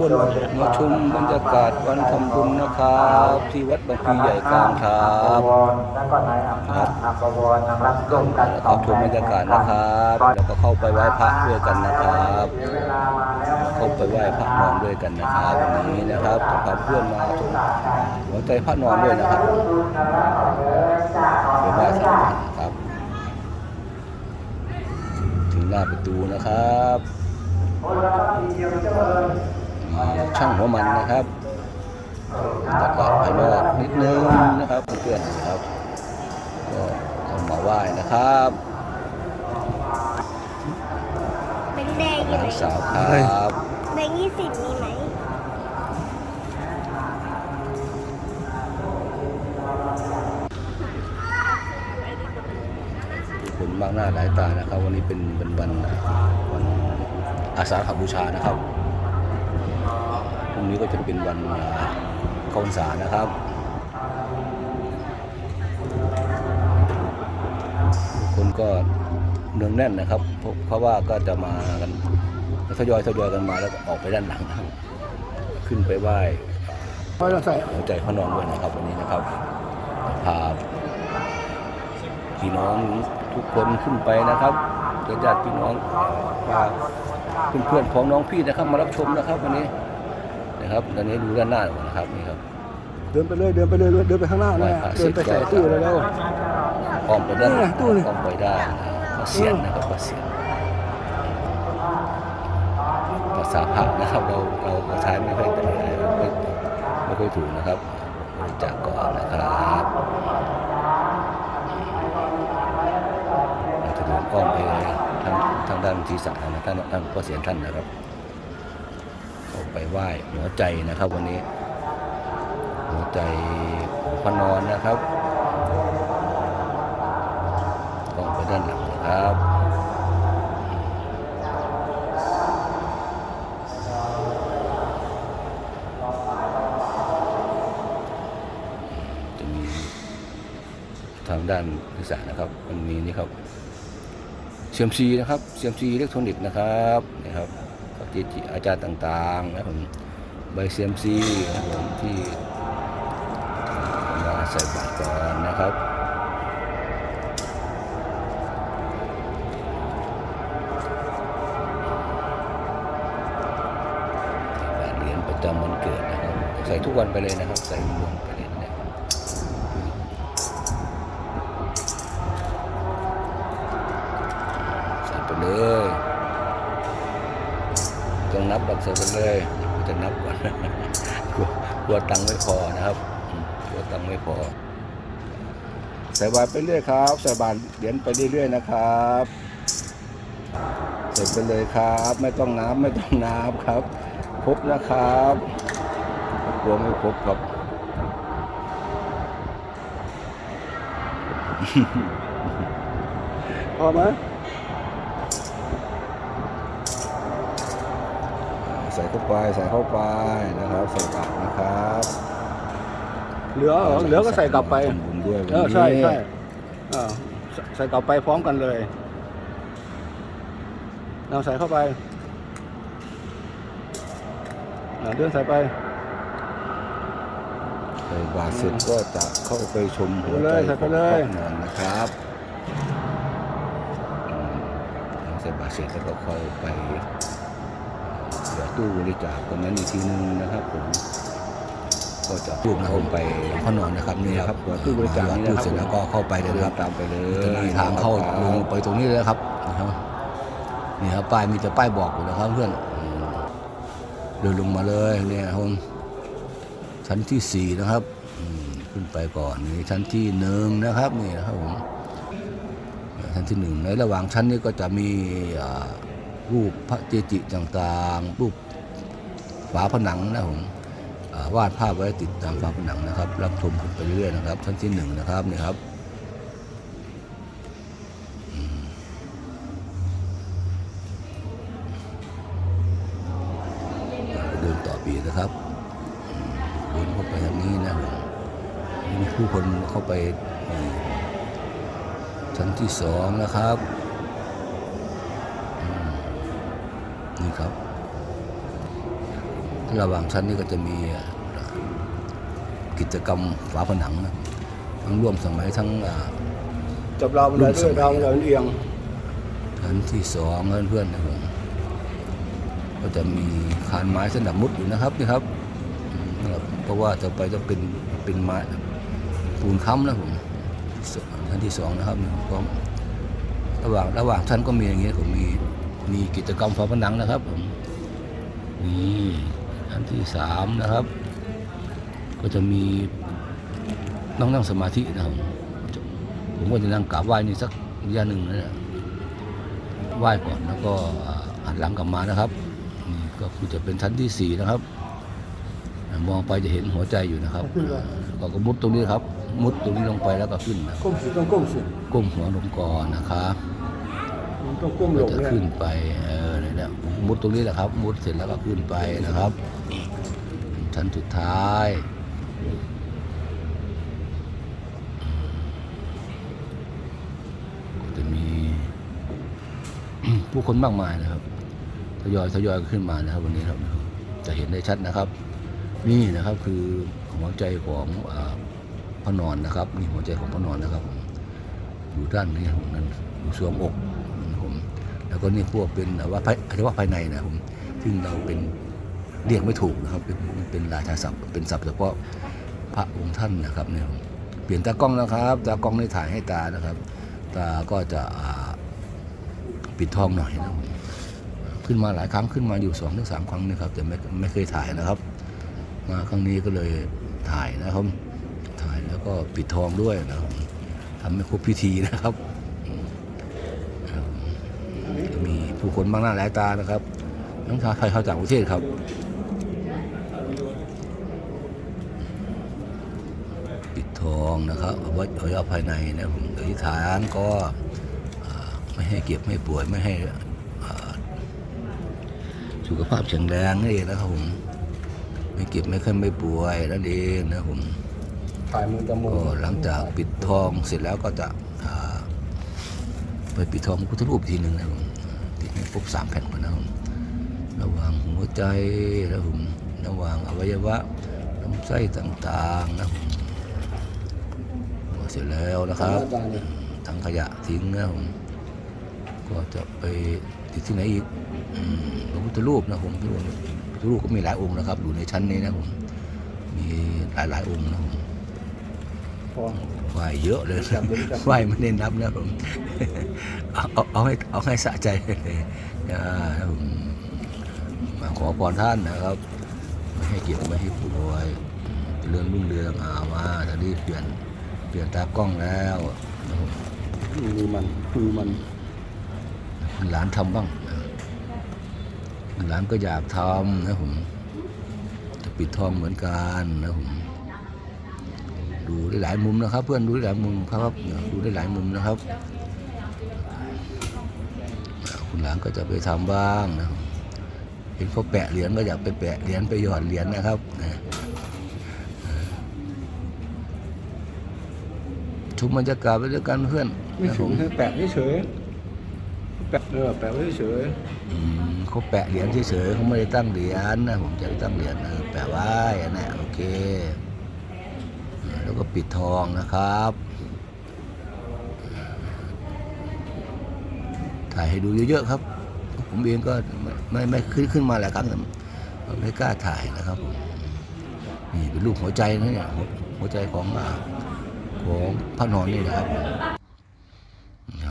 คนมาชมบรรยากาศวันทำบุญนะครับที่วัดบางพลีใหญ่กลางครับแล้วก็นายอำนาจอัปวรนะครับร่วมกันเข้าชมบรรยากาศนะครับแล้วก็เข้าไปไหว้พระด้วยกันนะครับเวลามาแล้วเข้าไปไหว้พระนอนด้วยกันนะครับวันนี้นะครับจะพาเพื่อนมาชมหัวใจพระนอนด้วยนะครับไปไหว้สามพันครับ ถึงหน้าประตูนะครับมี ช่างหัวมันนะครับบรรยากาศภายนอกนิดนึงนะครับเพื่อนๆครับก็เข้ามาไหว้นะครับแบงค์แดงอยู่ไหนนสาวครับแบงค์ยี่สิบมีไหมคนมากหน้าหลายตานะครับ วันนี้เป็นเป็นวันวันอาสาฬหบูชานะครับ รุ่งนี้ก็จะเป็นวันเข้าพรรษานะครับคนก็เนืองแน่นนะครับ เพราะว่าก็จะมากันทยอยทยอยกันมาแล้วออกไปด้านหลังขึ้นไปไหว้ไม่ต้อใส่หัวใจพระนอนด้วยนะครับวันนี้นะครับพาพี่น้องทุกคนขึ้นไปนะครับญาติพี่น้องพาเพื่อนๆของน้องพี่นะครับมารับชมนะครับวันนี้ นะครับตอนนี้ดูด้านหน้าก่อนนะครับนี่ครับเดินไปเลยเดินไปเลยเดินไปข้างหน้านะเดินไปใส่ตู้เลยแล้วอ้อมไปด้านนี่ไงตู้นี่อ้อมไปได้พระเสียนนะครับพระเสียนภาษาพระนะครับเราเราเราใช้ไม่ค่อยได้ไม่ไม่ค่อยถูกนะครับบริจาคก่อนนะครับเราจะเดินอ้อมไปทางทางด้านทีศักดิ์นะท่านท่านพระเสียนท่านนะครับเข้า ไปไหว้หัวใจนะครับวันนี้ หัวใจของพระนอนนะครับต้องไปด้านหลังนะครับจะมีทางด้านศึกษานะครับมันมีนี่ครับเซียมซีนะครับเซียมซีอิเล็กทรอนิกส์นะครับนี่ครับ เจจิอาจารย์ต่างๆนะครับผมใบเซียมซีนะผมที่มาใส่บาตรก่อนนะครับเหรียญประจำวันเกิดนะครับ ใส่ทุกวันไปเลยนะครับ ใส่รวมไป นับบัตรใส่ไปเลยจะนับก่อนกลัวกลัวตังค์ไม่พอนะครับกลัวตังค์ไม่พอใส่บาตรไปเรื่อยครับใส่บาตรเหรียญไปเรื่อยๆนะครับใส่ไปเลยครับ ไม่ต้องน้ำไม่ต้องน้ำครับ ครบนะครับกลัวไม่ครบครับพอไหม ส่เข้าไปใส่เข้าไปนะครับใส่บาตรนะครับเหลือเหรอเหลือก็ใส่กลับไปทำบุญด้วยวันเออนี้ใช่ใช่เออใส่ใส่กลับไปพร้อมกันเลยเราใส่เข้าไปอ่าเดินใส่ไป ใส่บาตรเสร็จก็จะเข้าไปชมหัวไปใจเลยใส่ขไปองเลพ่อยนอนนะครับอืมใส่บาตรเสร็จแล้วก็เข้าไปเหลือ ตู้บริจาคตรงนั้นอีกทีนึงนะครับผมก็จะพูดนะผมไปพ่อนอนนะครับนี่ครับหัวตู้บริจาคนี่ตู้นะครับเสร็จแล้วก็เข้าไปเลยนะครับตามไปเลยจะมีทางเข้าลงไปตรงนี้เลยนะครับนะครับนี่ครับป้ายมีแต่ป้ายบอกอยู่นะครับเพื่อนอืมเดินลงมาเลยเนี่ยครับชั้นที่สี่นะครับอืมขึ้นไปก่อนนี่ชั้นที่หนึ่งนะครับนี่นะครับผมชั้นที่หนึ่งในระหว่างชั้นนี้ก็จะมีอ่า รูปพระเจจิต่างๆ รูปฝาผนังนะผมวาดภาพไว้ติดตามฝาผนังนะครับ รับชมขึ้นไปเรื่อยๆนะครับชั้นที่หนึ่งนะครับนี่ครับเดินต่อปีนะครับอืมเดินเข้าไปทางนี้นะมีผู้คนเข้าไปชั้นที่สองนะครับ นี่ครับ ระหว่างชั้นนี้ก็จะมีอ่ากิจกรรมฝาผนังนะทั้งร่วมสมัยทั้งอ่าจับราวบันไดด้วยราวบันไดมันเอียงชั้นที่สองนะเพื่อนๆนะครับก็จะมีคานไม้สนับมุดอยู่นะครับนี่ครับอืมนะครับเพราะว่าจะไปจะเป็นเป็นไม้ปูนค้ำนะผมชั้นที่สองนะครับนี่พร้อมระหว่างระหว่างชั้นก็มีอย่างเงี้ยผมมี มีกิจกรรมฝาผนังนะครับผมนี่ชั้นที่สามนะครับ ก็จะมีน้องนั่งสมาธินะครับผมก็จะนั่งกราบไหว้นี่สักระยะหนึ่งนะเนี่ยไหว้ก่อนแล้วก็อ่าหันหลังกลับมานะครับนี่ก็คือจะเป็นชั้นที่สี่นะครับอ่ามองไปจะเห็นหัวใจอยู่นะครับก็ก็มุดตรงนี้ครับ มุดตรงนี้ลงไปแล้วก็ขึ้นนะก้มสิต้องก้มสิก้มหัวลงก่อนนะครับมัน ต้องก้มลงจะขึ้นไปเออเนี่ยมุดตรงนี้แหละครับ มุดเสร็จแล้วก็ขึ้นไปนะครับ ชั้นสุดท้ายจะมี ผู้คนมากมายนะครับทยอยทยอยขึ้นมานะครับ วันนี้ครับ จะเห็นได้ชัดนะครับ นี่นะครับคือหัวใจของอพระนอนนะครับ นี่หัวใจของพระนอนนะครับ อยู่ด้านนี้ครับนั่นอยู่สวงอก แล้วก็นี่พวกเป็นว่าอาจจะว่าภายในนะผมซึ่งเราเป็นเรียกไม่ถูกนะครับเป็นเป็นราชาศัพท์เป็นศัพท์เฉพาะพระองค์ท่านนะครับเนี่ยผมเปลี่ยนตากล้องนะครับตากล้องได้ถ่ายให้ตานะครับ ตาก็จะปิดทองหน่อยนะครับผมขึ้นมาหลายครั้งขึ้นมาอยู่สองถึงสามครั้งนะครับ แต่ไม่ไม่เคยถ่ายนะครับ มาครั้งนี้ก็เลยถ่ายนะครับ ถ่ายแล้วก็ปิดทองด้วยนะครับทำให้ครบพิธีนะครับมี ผู้คนมากหน้าหลายตานะครับน้องชาวไทยเข้าจากประเทศครับปิดทองนะครับเอาไว้เอาไว้เอาภายในนะผมอธิษฐานก็อ่าไม่ให้เก็บไม่ป่วยไม่ให้อ่าสุขภาพแข็งแรงนี่นเองนะครับผมไม่เก็บไม่ขึ้นไม่ป่วยนั่นเองนะครับผมถ่ายมือตะมูก็หลังจากปิดทองเสร็จแล้วก็จะอ่าไปปิดทองพระพุทธรูปอีกทีหนึ่งนะครับผมติดให้ ครบสามแผ่นก่อนนะครับผมระหว่างหัวใจนะครับผมระหว่างอวัยวะลำไส้ต่างๆนะครับผมเสร็จแล้วนะครับอาจารย์เนี่ยถังขยะทิ้งนะครับผมก็จะไปติดที่ไหนอีกพระพุทธรูปนะครับผมพระพุทธรูปก็มีหลายองค์นะครับอยู่ในชั้นนี้นะครับผมมีหลายๆองค์นะครับผม พอ ไหวเยอะเลยจับเลยจับ ไหวไม่ได้นับนะผมเอาเอาเอาให้เอาให้สะใจเลยอ่าครับผมมาขอพรท่านนะครับ ไม่ให้เจ็บไม่ให้ป่วยเจริญรุ่งเรืองอามาตอนนี้เปลี่ยนเปลี่ยนตากล้องแล้วนะครับผมมีมันคือมันหลานทำบ้างหลานก็อยากทำนะผมจะปิดทองเหมือนกันนะผม ดูได้หลายมุมนะครับ เพื่อนดูได้หลายมุมครับดูได้หลายมุมนะครับอ่าคุณหลานก็จะไปทำบ้างนะครับเห็นเขาแปะเหรียญก็อยากไปแปะเหรียญไปหยอดเหรียญนะครับนะชมบรรยากาศไปด้วยกันเพื่อนไม่นะผถึงมให้แปะเฉยๆแปะเออแปะไว้เฉยอืมเขาแปะเหรียญเฉยๆเขาไม่ได้ตั้งเหรียญนะผมจะตั้งเหรียญนะแปะไว้อันเนี้ยโอเคอ่าแล้ว ก็ปิดทองนะครับถ่ายให้ดูเยอะๆครับ ผมเองก็ไม่ไม่ไม่ขึ้นขึ้นมาหลายครั้งแต่ไม่กล้าถ่ายนะครับผมนี่เป็นรูปหัวใจนะเนี่ยหัวใจของของพระนอนนี่นะครับ